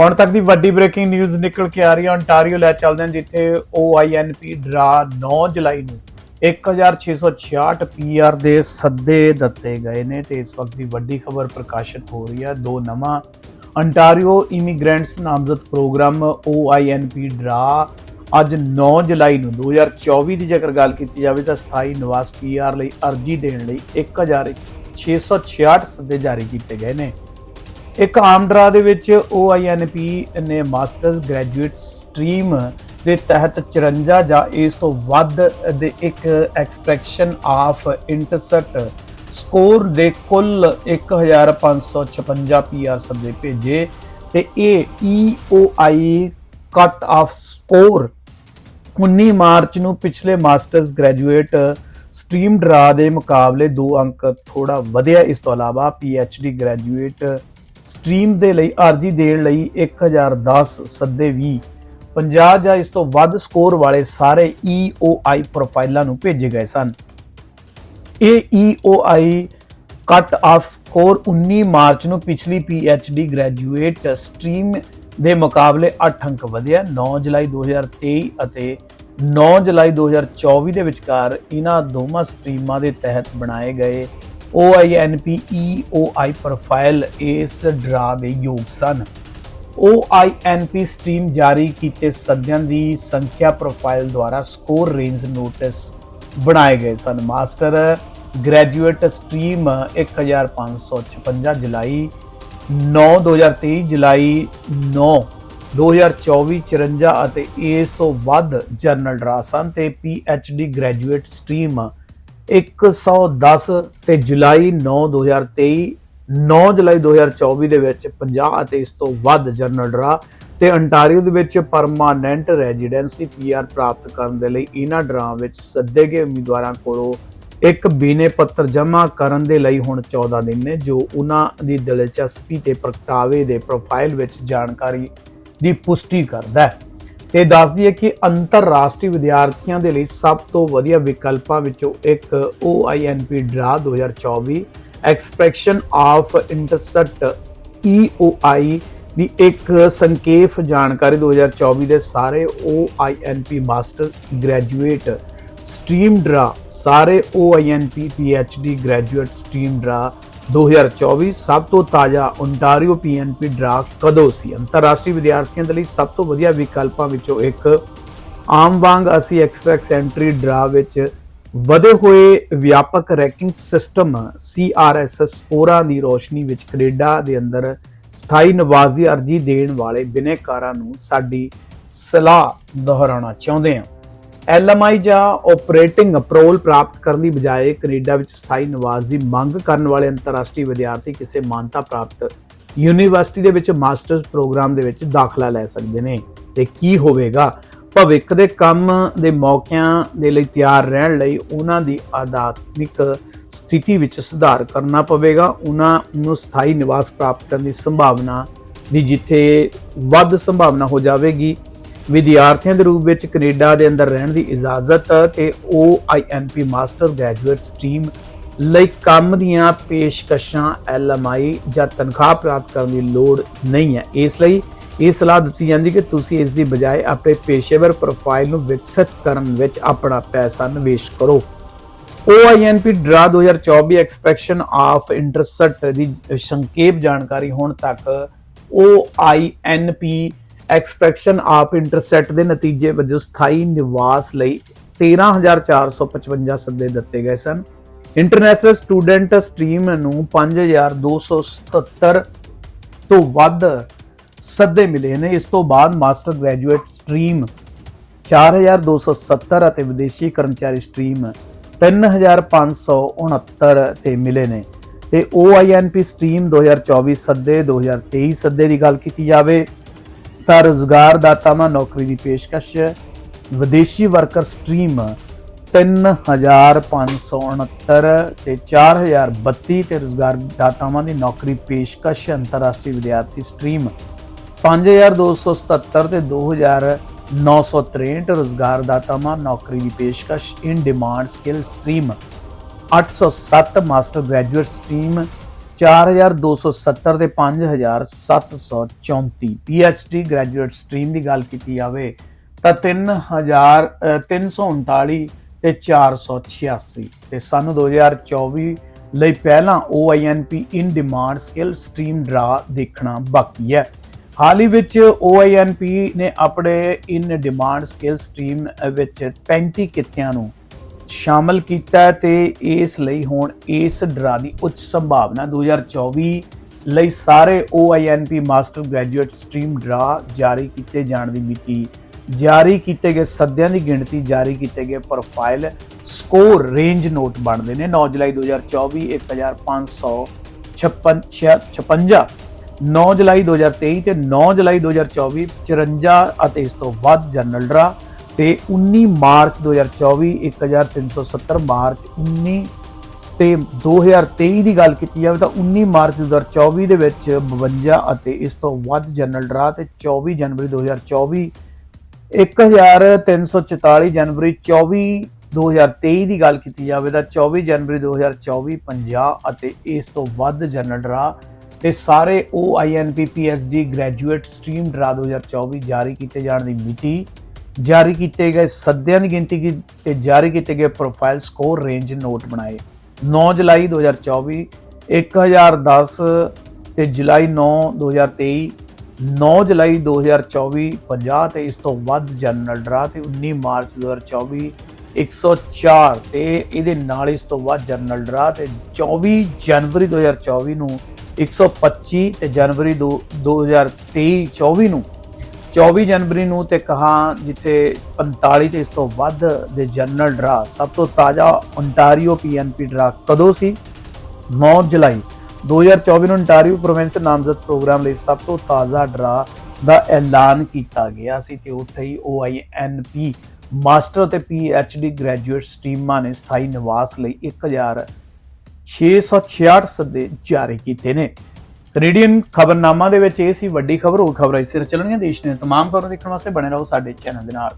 ਹੁਣ ਤੱਕ ਦੀ ਵੱਡੀ ਬ੍ਰੇਕਿੰਗ ਨਿਊਜ਼ ਨਿਕਲ ਕੇ ਆ ਰਹੀ ਹੈ। ਅੰਟਾਰੀਓ ਲੈ ਚੱਲਦੇ ਹਾਂ, ਜਿੱਥੇ OINP ਡਰਾ 9 ਜੁਲਾਈ ਨੂੰ 1666 PR ਦੇ ਸੱਦੇ ਦਿੱਤੇ ਗਏ ਨੇ ਤੇ ਇਸ ਵਕਤ ਦੀ ਵੱਡੀ ਖਬਰ ਪ੍ਰਕਾਸ਼ਿਤ ਹੋ ਰਹੀ ਹੈ। ਦੋ ਨਵਾਂ ਅੰਟਾਰੀਓ ਇਮੀਗ੍ਰੈਂਟਸ ਨਾਮਜ਼ਦ ਪ੍ਰੋਗਰਾਮ OINP ਡਰਾ ਅੱਜ 9 ਜੁਲਾਈ ਨੂੰ। 2024 ਦੀ ਜੇਕਰ ਗੱਲ ਕੀਤੀ ਜਾਵੇ ਤਾਂ ਸਥਾਈ ਨਿਵਾਸ PR ਲਈ ਅਰਜ਼ੀ ਦੇਣ ਲਈ 1666 ਸੱਦੇ ਜਾਰੀ ਕੀਤੇ ਗਏ ਨੇ। ਇੱਕ ਆਮ ਡਰਾ ਦੇ ਵਿੱਚ OINP ਨੇ ਮਾਸਟਰਸ ਗ੍ਰੈਜੂਏਟ ਸਟਰੀਮ ਦੇ ਤਹਿਤ 54 ਜਾਂ ਇਸ ਤੋਂ ਵੱਧ ਦੇ ਇੱਕ ਐਕਸਪ੍ਰੈਸ਼ਨ ਆਫ ਇੰਟਰਸੈਟ ਸਕੋਰ ਦੇ ਕੁੱਲ 1556 PR ਸੱਦੇ ਭੇਜੇ ਤੇ ਇਹ EOI cut off score 19 March ਨੂੰ ਪਿਛਲੇ ਮਾਸਟਰਸ ਗ੍ਰੈਜੂਏਟ ਸਟਰੀਮ ਡਰਾ ਦੇ ਮੁਕਾਬਲੇ 2 ਅੰਕ ਥੋੜਾ ਵਧਿਆ। ਇਸ ਤੋਂ ਇਲਾਵਾ PhD ਗ੍ਰੈਜੂਏਟ ਸਟਰੀਮ ਦੇ ਲਈ ਅਰਜ਼ੀ ਦੇਣ ਲਈ 1010 ਸੱਦੇ ਵੀ 50 ਜਾਂ ਇਸ ਤੋਂ ਵੱਧ ਸਕੋਰ ਵਾਲੇ ਸਾਰੇ EOI ਪ੍ਰੋਫਾਈਲਾਂ ਨੂੰ ਭੇਜੇ ਗਏ ਸਨ। ਇਹ EOI cut off score 19 March ਨੂੰ ਪਿਛਲੀ PhD ਗ੍ਰੈਜੂਏਟ ਸਟਰੀਮ ਦੇ ਮੁਕਾਬਲੇ 8 ਅੰਕ ਵਧਿਆ। 9 ਜੁਲਾਈ 2023 ਅਤੇ 9 ਜੁਲਾਈ 2024 ਦੇ ਵਿਚਕਾਰ ਇਹਨਾਂ ਦੋਵਾਂ ਸਟਰੀਮਾਂ ਦੇ ਤਹਿਤ ਬਣਾਏ ਗਏ OINP EOI ਪ੍ਰੋਫਾਈਲ ਇਸ ਡਰਾ ਦੇ ਯੋਗ ਸਨ। OINP ਸਟਰੀਮ ਜਾਰੀ ਕੀਤੇ ਸੱਦਿਆਂ ਦੀ ਸੰਖਿਆ ਪ੍ਰੋਫਾਈਲ ਦੁਆਰਾ ਸਕੋਰ ਰੇਂਜ ਨੋਟਿਸ ਬਣਾਏ ਗਏ ਸਨ। ਮਾਸਟਰ ਗ੍ਰੈਜੂਏਟ ਸਟਰੀਮ 1556 ਜੁਲਾਈ 9 2023 ਜੁਲਾਈ 9 2024 54 ਅਤੇ ਇਸ ਤੋਂ ਵੱਧ ਜਰਨਲ ਡਰਾ ਸਨ ਤੇ ਡੀ ਗ੍ਰੈਜੂਏਟ ਸਟਰੀਮ 110 ਤੇ ਜੁਲਾਈ 9 2023 9 ਜੁਲਾਈ 2024 ਦੇ ਵਿੱਚ 50 ਅਤੇ ਇਸ ਤੋਂ ਵੱਧ ਜਨਰਲ ਡਰਾ ਤੇ ਅੰਟਾਰੀਓ ਦੇ ਵਿੱਚ ਪਰਮਾਨੈਂਟ ਰੈਜ਼ੀਡੈਂਸੀ ਪੀਆਰ ਪ੍ਰਾਪਤ ਕਰਨ ਦੇ ਲਈ ਇਹਨਾਂ ਡਰਾਂ ਵਿੱਚ ਸੱਦੇ ਗਏ ਉਮੀਦਵਾਰਾਂ ਕੋਲੋਂ ਇੱਕ ਬੀਨੇ ਪੱਤਰ ਜਮ੍ਹਾਂ ਕਰਨ ਦੇ ਲਈ ਹੁਣ 14 ਦਿਨ ਨੇ, ਜੋ ਉਹਨਾਂ ਦੀ ਦਿਲਚਸਪੀ ਤੇ ਪ੍ਰਗਟਾਵੇ ਦੇ ਪ੍ਰੋਫਾਈਲ ਵਿੱਚ ਜਾਣਕਾਰੀ ਦੀ ਪੁਸ਼ਟੀ ਕਰਦਾ ਹੈ। ਤੇ ਦੱਸਦੀ ਹੈ ਕਿ ਅੰਤਰਰਾਸ਼ਟਰੀ ਵਿਦਿਆਰਥੀਆਂ ਦੇ ਲਈ ਸਭ ਤੋਂ ਵਧੀਆ ਵਿਕਲਪਾਂ ਵਿੱਚੋਂ ਇੱਕ OINP draw 2024 expression of interest EOI ਦੀ ਇੱਕ ਸੰਖੇਪ ਜਾਣਕਾਰੀ 2024 ਦੇ ਸਾਰੇ OINP master graduate stream draw, ਸਾਰੇ OINP PhD graduate stream draw 2024 ਸਭ ਤੋਂ ਤਾਜ਼ਾ ਓਨਟਾਰੀਓ PNP ਡਰਾ ਕਦੋਂ ਸੀ? ਅੰਤਰਰਾਸ਼ਟਰੀ ਵਿਦਿਆਰਥੀਆਂ ਦੇ ਲਈ ਸਭ ਤੋਂ ਵਧੀਆ ਵਿਕਲਪਾਂ ਵਿੱਚੋਂ ਇੱਕ। ਆਮ ਵਾਂਗ ਅਸੀਂ ਐਕਸਪ੍ਰੈਸ ਐਂਟਰੀ ਡਰਾ ਵਿੱਚ ਵਧੇ ਹੋਏ ਵਿਆਪਕ ਰੈਂਕਿੰਗ ਸਿਸਟਮ CRS ਸਕੋਰਾਂ ਦੀ ਰੋਸ਼ਨੀ ਵਿੱਚ ਕੈਨੇਡਾ ਦੇ ਅੰਦਰ ਸਥਾਈ ਨਿਵਾਸ ਦੀ ਅਰਜ਼ੀ ਦੇਣ ਵਾਲੇ ਬਿਨੇਕਾਰਾਂ ਨੂੰ ਸਾਡੀ ਸਲਾਹ ਦੁਹਰਾਉਣਾ ਚਾਹੁੰਦੇ ਹਾਂ। ਐਲਐਮਆਈ ਜਾਂ ਆਪਰੇਟਿੰਗ ਅਪਰੂਵਲ ਪ੍ਰਾਪਤ ਕਰਨ ਦੀ ਬਜਾਏ ਕੈਨੇਡਾ ਵਿੱਚ ਸਥਾਈ ਨਿਵਾਸ ਦੀ ਮੰਗ ਕਰਨ ਵਾਲੇ ਅੰਤਰਰਾਸ਼ਟਰੀ ਵਿਦਿਆਰਥੀ ਕਿਸੇ ਮਾਨਤਾ ਪ੍ਰਾਪਤ ਯੂਨੀਵਰਸਿਟੀ ਦੇ ਵਿੱਚ ਮਾਸਟਰਸ ਪ੍ਰੋਗਰਾਮ ਦੇ ਵਿੱਚ ਦਾਖਲਾ ਲੈ ਸਕਦੇ ਨੇ। ਤੇ ਕੀ ਹੋਵੇਗਾ? ਭਵਿੱਖ ਦੇ ਕੰਮ ਦੇ ਮੌਕਿਆਂ ਦੇ ਲਈ ਤਿਆਰ ਰਹਿਣ ਲਈ ਉਹਨਾਂ ਦੀ ਆਧਾਤਮਿਕ ਸਥਿਤੀ ਵਿੱਚ ਸੁਧਾਰ ਕਰਨਾ ਪਵੇਗਾ। ਉਹਨਾਂ ਨੂੰ ਸਥਾਈ ਨਿਵਾਸ ਪ੍ਰਾਪਤ ਕਰਨ ਦੀ ਸੰਭਾਵਨਾ ਦੀ ਜਿੱਥੇ ਵੱਧ ਸੰਭਾਵਨਾ ਹੋ ਜਾਵੇਗੀ। ਵਿਦਿਆਰਥੀਆਂ ਦੇ ਰੂਪ ਵਿੱਚ ਕੈਨੇਡਾ ਦੇ ਅੰਦਰ ਰਹਿਣ ਦੀ ਇਜਾਜ਼ਤ ਤੇ OINP ਮਾਸਟਰ ਗ੍ਰੈਜੂਏਟ ਸਟਰੀਮ ਲਈ ਕੰਮ ਦੀਆਂ ਪੇਸ਼ਕਸ਼ਾਂ LMI ਜਾਂ ਤਨਖਾਹ ਪ੍ਰਾਪਤ ਕਰਨ ਦੀ ਲੋੜ ਨਹੀਂ ਹੈ। ਇਸ ਲਈ ਇਹ ਸਲਾਹ ਦਿੱਤੀ ਜਾਂਦੀ ਕਿ ਤੁਸੀਂ ਇਸ ਦੀ ਬਜਾਏ ਆਪਣੇ ਪੇਸ਼ੇਵਰ ਪ੍ਰੋਫਾਈਲ ਨੂੰ ਵਿਕਸਿਤ ਕਰਨ ਵਿੱਚ ਆਪਣਾ ਪੈਸਾ ਨਿਵੇਸ਼ ਕਰੋ। OINP draw 2024 expression of interest ਦੀ ਸੰਖੇਪ ਜਾਣਕਾਰੀ ਹੁਣ ਤੱਕ OINP ਐਕਸਪੈਕਸ਼ਨ ਆਪ ਇੰਟਰਸੈਟ ਦੇ ਨਤੀਜੇ ਵਜੋਂ ਸਥਾਈ ਨਿਵਾਸ ਲਈ 13455 ਸੱਦੇ ਦਿੱਤੇ ਗਏ ਸਨ। ਇੰਟਰਨੈਸ਼ਨਲ ਸਟੂਡੈਂਟ ਸਟਰੀਮ ਨੂੰ 5277 ਤੋਂ ਵੱਧ ਸੱਦੇ ਮਿਲੇ ਨੇ। ਇਸ ਤੋਂ ਬਾਅਦ ਮਾਸਟਰ ਗ੍ਰੈਜੂਏਟ ਸਟਰੀਮ 4270 ਅਤੇ ਵਿਦੇਸ਼ੀ ਕਰਮਚਾਰੀ ਸਟਰੀਮ 3569 ਤੇ ਮਿਲੇ ਨੇ। ਤੇ OINP ਸਟਰੀਮ 2024 ਸੱਦੇ 2023 ਸੱਦੇ ਦੀ ਗੱਲ ਕੀਤੀ ਜਾਵੇ ਤਾਂ ਰੁਜ਼ਗਾਰ ਦਾਤਾਵਾਂ ਨੌਕਰੀ ਦੀ ਪੇਸ਼ਕਸ਼, ਵਿਦੇਸ਼ੀ ਵਰਕਰ ਸਟਰੀਮ 3569 ਤੇ 4032 ਤੇ ਰੁਜ਼ਗਾਰ ਦਾਤਾਵਾਂ ਦੀ ਨੌਕਰੀ ਪੇਸ਼ਕਸ਼ ਅੰਤਰਰਾਸ਼ਟਰੀ ਵਿਦਿਆਰਥੀ ਸਟਰੀਮ 5277 ਤੇ 2963 ਰੁਜ਼ਗਾਰ ਦਾਤਾਵਾਂ ਨੌਕਰੀ ਦੀ ਪੇਸ਼ਕਸ਼ in demand skill stream 807 master graduate stream 4270 ਤੇ 5734 PhD ਗ੍ਰੈਜੂਏਟ ਸਟਰੀਮ ਦੀ ਗੱਲ ਕੀਤੀ ਜਾਵੇ ਤਾਂ 3000 ਅ, 339 ਤੇ 486 ਤੇ ਸਨ 2024 ਲਈ ਪਹਿਲਾਂ OINP in demand skill stream draw ਦੇਖਣਾ ਬਾਕੀ ਹੈ। ਹਾਲ ਹੀ ਵਿੱਚ OINP ਨੇ ਆਪਣੇ ਇਨ ਡਿਮਾਂਡ ਸਕਿੱਲ ਸਟਰੀਮ ਵਿੱਚ 35 ਕਿੱਤਿਆਂ ਨੂੰ ਸ਼ਾਮਲ ਕੀਤਾ ਹੈ ਤੇ ਇਸ ਲਈ ਹੁਣ ਇਸ ਡਰਾ ਦੀ ਉੱਚ ਸੰਭਾਵਨਾ 2024 ਲਈ ਸਾਰੇ OINP master graduate stream draw ਜਾਰੀ ਕੀਤੇ ਜਾਣ ਦੀ ਮਿਤੀ ਜਾਰੀ ਕੀਤੇ ਗਏ ਸੱਦਿਆਂ ਦੀ ਗਿਣਤੀ ਜਾਰੀ ਕੀਤੇ ਗਏ ਪ੍ਰੋਫਾਈਲ ਸਕੋਰ ਰੇਂਜ ਨੋਟ ਬਣਦੇ ਨੇ 9 ਜੁਲਾਈ 2024 1556 9 ਜੁਲਾਈ 2023 ਤੇ 9 ਜੁਲਾਈ 2024 54 ਅਤੇ ਇਸ ਤੋਂ ਵੱਧ ਜਨਰਲ ਡਰਾ। ਤੇ 19 ਮਾਰਚ 2024 1370 ਮਾਰਚ 19 ਤੇ 2023 ਦੀ ਗੱਲ ਕੀਤੀ ਜਾਵੇ ਤਾਂ 19 ਮਾਰਚ 2024 ਦੇ ਵਿੱਚ 52 ਅਤੇ ਇਸ ਤੋਂ ਵੱਧ ਜਨਰਲ ਡਰਾ ਤੇ 24 ਜਨਵਰੀ 2024 1344 ਜਨਵਰੀ 24 2023 ਦੀ ਗੱਲ ਕੀਤੀ ਜਾਵੇ ਤਾਂ 24 ਜਨਵਰੀ 2024 50 ਅਤੇ ਇਸ ਤੋਂ ਵੱਧ ਜਨਰਲ ਡਰਾ ਤੇ ਸਾਰੇ OINP PhD graduate stream draw 2024 ਜਾਰੀ ਕੀਤੇ ਜਾਣ ਦੀ ਮਿਤੀ ਜਾਰੀ ਕੀਤੇ ਗਏ, ਸੱਦਿਆਂ ਦੀ ਗਿਣਤੀ ਕੀ- ਤੇ ਜਾਰੀ ਕੀਤੇ ਗਏ ਪ੍ਰੋਫਾਈਲ ਸਕੋਰ ਰੇਂਜ ਨੋਟ ਬਣਾਏ। 9 ਜੁਲਾਈ 2024 1010 ਤੇ ਜੁਲਾਈ 9 2023 9 ਜੁਲਾਈ 2024 50 ਤੇ ਇਸ ਤੋਂ ਵੱਧ ਜਨਰਲ ਡਰਾ ਤੇ 19 ਮਾਰਚ 2024 104 ਤੇ ਇਹਦੇ ਨਾਲ ਇਸ ਤੋਂ ਵੱਧ ਜਨਰਲ ਡਰਾ ਤੇ 24 ਜਨਵਰੀ 2024 ਨੂੰ 125 ਤੇ ਜਨਵਰੀ ਦੋ- 2023 24 ਨੂੰ 24 ਜਨਵਰੀ ਨੂੰ ਤੇ ਕਹਾ ਜਿੱਥੇ 45 ਤੇ ਇਸ ਤੋਂ ਵੱਧ ਦੇ ਜਨਰਲ ਡਰਾ, ਸਭ ਤੋਂ ਤਾਜ਼ਾ ਓਨਟਾਰੀਓ ਪੀਐਨਪੀ ਡਰਾ ਕਦੋਂ ਸੀ? 9 ਜੁਲਾਈ। 2024 ਨੂੰ ਓਨਟਾਰੀਓ ਪ੍ਰੋਵਿੰਸ ਨਾਮਜ਼ਦ ਪ੍ਰੋਗਰਾਮ ਲਈ ਸਭ ਤੋਂ ਤਾਜ਼ਾ ਡਰਾ ਦਾ ਐਲਾਨ ਕੀਤਾ ਗਿਆ ਸੀ ਤੇ ਉੱਥੇ ਹੀ OINP ਮਾਸਟਰ ਤੇ PhD ਗ੍ਰੈਜੂਏਟ ਸਟਰੀਮਾਂ ਨੇ ਸਥਾਈ ਨਿਵਾਸ ਲਈ 1666 ਸੱਦੇ ਜਾਰੀ ਕੀਤੇ ਨੇ। ਕੈਨੇਡੀਅਨ ਖਬਰਨਾਮਾ ਦੇ ਵਿੱਚ ਇਹ ਸੀ ਵੱਡੀ ਖਬਰ, ਹੋਰ ਖਬਰਾਂ ਇਸ ਸਿਰ ਚੱਲਣਗੀਆਂ। ਦੇਸ਼ ਦੀਆਂ ਤਮਾਮ ਖਬਰਾਂ ਦੇਖਣ ਵਾਸਤੇ ਬਣੇ ਰਹੋ ਸਾਡੇ ਚੈਨਲ ਦੇ ਨਾਲ।